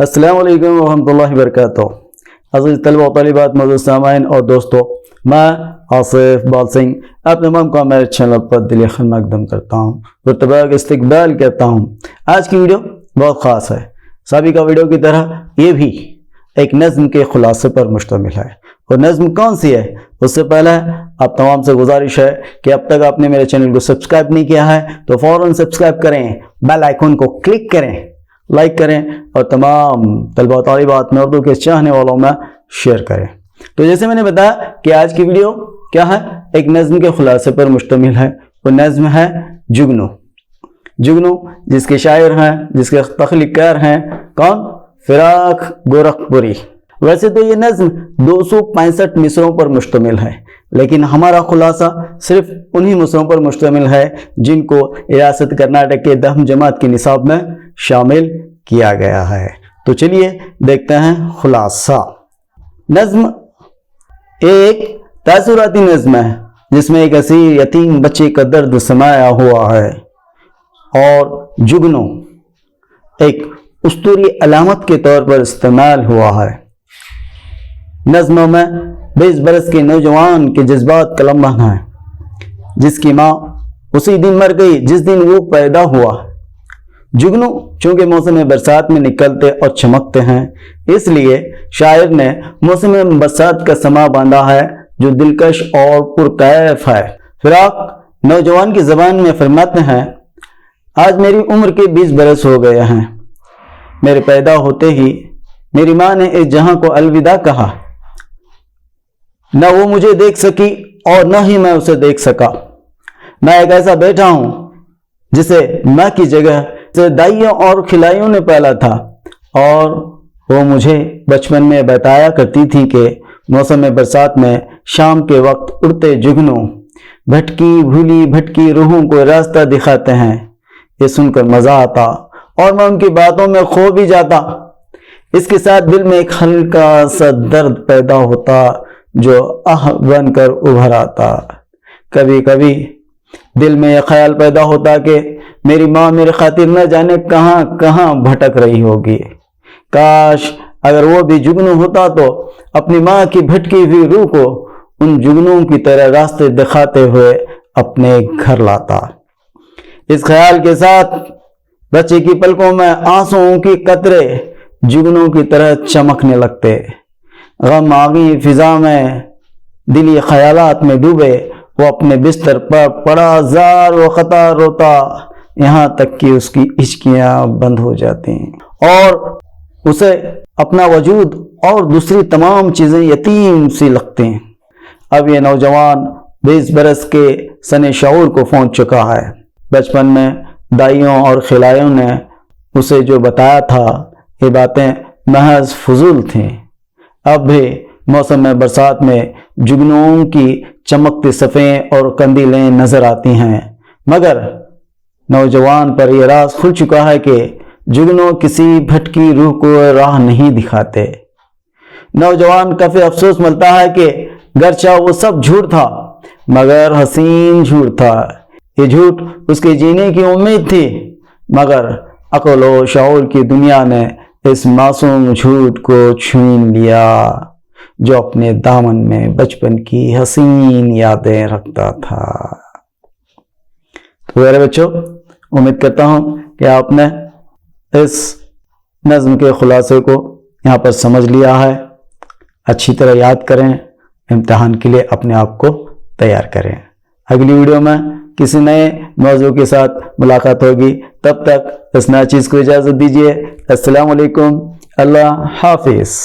السلام علیکم ورحمۃ اللہ وبرکاتہ۔ عزیز طلبہ و طالبات موجود سامعین اور دوستوں میں آصف بال سنگھ آپ تمام کو میرے چینل پر دلی خیر مقدم کرتا ہوں۔ رتبہ استقبال کرتا ہوں۔ آج کی ویڈیو بہت خاص ہے۔ سابقہ ویڈیو کی طرح یہ بھی ایک نظم کے خلاصے پر مشتمل ہے۔ اور نظم کون سی ہے؟ اس سے پہلے آپ تمام سے گزارش ہے کہ اب تک آپ نے میرے چینل کو سبسکرائب نہیں کیا ہے تو فوراً سبسکرائب کریں، بیل آئیکن کو کلک کریں۔ لائک کریں اور تمام طلبہ و طالبات میں اردو کے چاہنے والوں میں شیئر کریں۔ تو جیسے میں نے بتایا کہ آج کی ویڈیو کیا ہے؟ ایک نظم کے خلاصے پر مشتمل ہے۔ وہ نظم ہے جگنو۔ جگنو جس کے شاعر ہیں، جس کے تخلیق کار ہیں۔ کون؟ فراق گورکھپوری۔ ویسے تو یہ نظم دو سو پینسٹھ مصروں پر مشتمل ہے، لیکن ہمارا خلاصہ صرف انہی مصروں پر مشتمل ہے جن کو ریاست کرناٹک کے دہم جماعت کے نصاب میں شامل کیا گیا ہے۔ تو چلیے دیکھتے ہیں خلاصہ۔ نظم ایک تاثراتی نظم ہے، جس میں ایک اسیر یتیم بچے کا درد سمایا ہوا ہے۔ اور جگنو ایک استوری علامت کے طور پر استعمال ہوا ہے۔ نظموں میں بیس برس کے نوجوان کے جذبات کا لمحہ ہیں جس کی ماں اسی دن مر گئی، جس دن وہ پیدا ہوا۔ جگنو چونکہ موسم برسات میں نکلتے اور چمکتے ہیں، اس لیے شاعر نے موسم برسات کا سما باندھا ہے جو دلکش اور پرکیف ہے۔ فراق نوجوان کی زبان میں فرماتے ہیں، آج میری عمر کے بیس برس ہو گئے ہیں۔ میرے پیدا ہوتے ہی میری ماں نے اس جہاں کو الوداع کہا۔ نہ وہ مجھے دیکھ سکی اور نہ ہی میں اسے دیکھ سکا۔ میں ایک ایسا بیٹھا ہوں جسے ماں کی جگہ سے دائیوں اور کھلائیوں نے پالا تھا اور وہ مجھے بچپن میں بتایا کرتی تھی کہ موسم برسات میں شام کے وقت اڑتے جگنوں، بھٹکی، بھولی، بھٹکی روحوں کو راستہ دکھاتے ہیں۔ یہ سن کر مزہ آتا اور میں ان کی باتوں میں کھو بھی جاتا۔ اس کے ساتھ دل میں ایک ہلکا سا درد پیدا ہوتا جو آہ بن کر ابھر آتا۔ کبھی کبھی دل میں یہ خیال پیدا ہوتا کہ میری ماں میری خاطر نہ جانے کہاں کہاں بھٹک رہی ہوگی۔ کاش اگر وہ بھی جگنو ہوتا تو اپنی ماں کی بھٹکی ہوئی روح کو ان جگنوں کی طرح راستے دکھاتے ہوئے اپنے گھر لاتا۔ اس خیال کے ساتھ بچے کی پلکوں میں آنسوں کی قطرے جگنوں کی طرح چمکنے لگتے۔ غم آگی فضا میں دلی خیالات میں ڈوبے۔ وہ اپنے بستر پر پڑا، زار و خطا روتا۔ یہاں تک کہ اس کی عشقیاں بند ہو جاتی ہیں۔ اور اسے اپنا وجود اور دوسری تمام چیزیں یتیم سی لگتے ہیں۔ اب یہ نوجوان بیس برس کے سن شعور کو پہنچ چکا ہے۔ بچپن میں دائیوں اور خلائیوں نے اسے جو بتایا تھا، یہ باتیں محض فضول تھیں۔ اب بھی موسم برسات میں جگنوں کی چمکتی صفیں اور کندیلیں نظر آتی ہیں۔ مگر نوجوان پر یہ راز کھل چکا ہے کہ جگنوں کسی بھٹکی روح کو راہ نہیں دکھاتے۔ نوجوان کافی افسوس ملتا ہے کہ گرچہ وہ سب جھوٹ تھا، مگر حسین جھوٹ تھا۔ یہ جھوٹ اس کے جینے کی امید تھی، مگر عقل و شعور کی دنیا نے اس معصوم جھوٹ کو چھین لیا، جو اپنے دامن میں بچپن کی حسین یادیں رکھتا تھا۔ تو میرے بچوں امید کرتا ہوں کہ آپ نے اس نظم کے خلاصے کو یہاں پر سمجھ لیا ہے۔ اچھی طرح یاد کریں، امتحان کے لیے اپنے آپ کو تیار کریں۔ اگلی ویڈیو میں کسی نئے موضوع کے ساتھ ملاقات ہوگی۔ تب تک اس نئے چیز کو اجازت دیجیے السلام علیکم۔ اللہ حافظ۔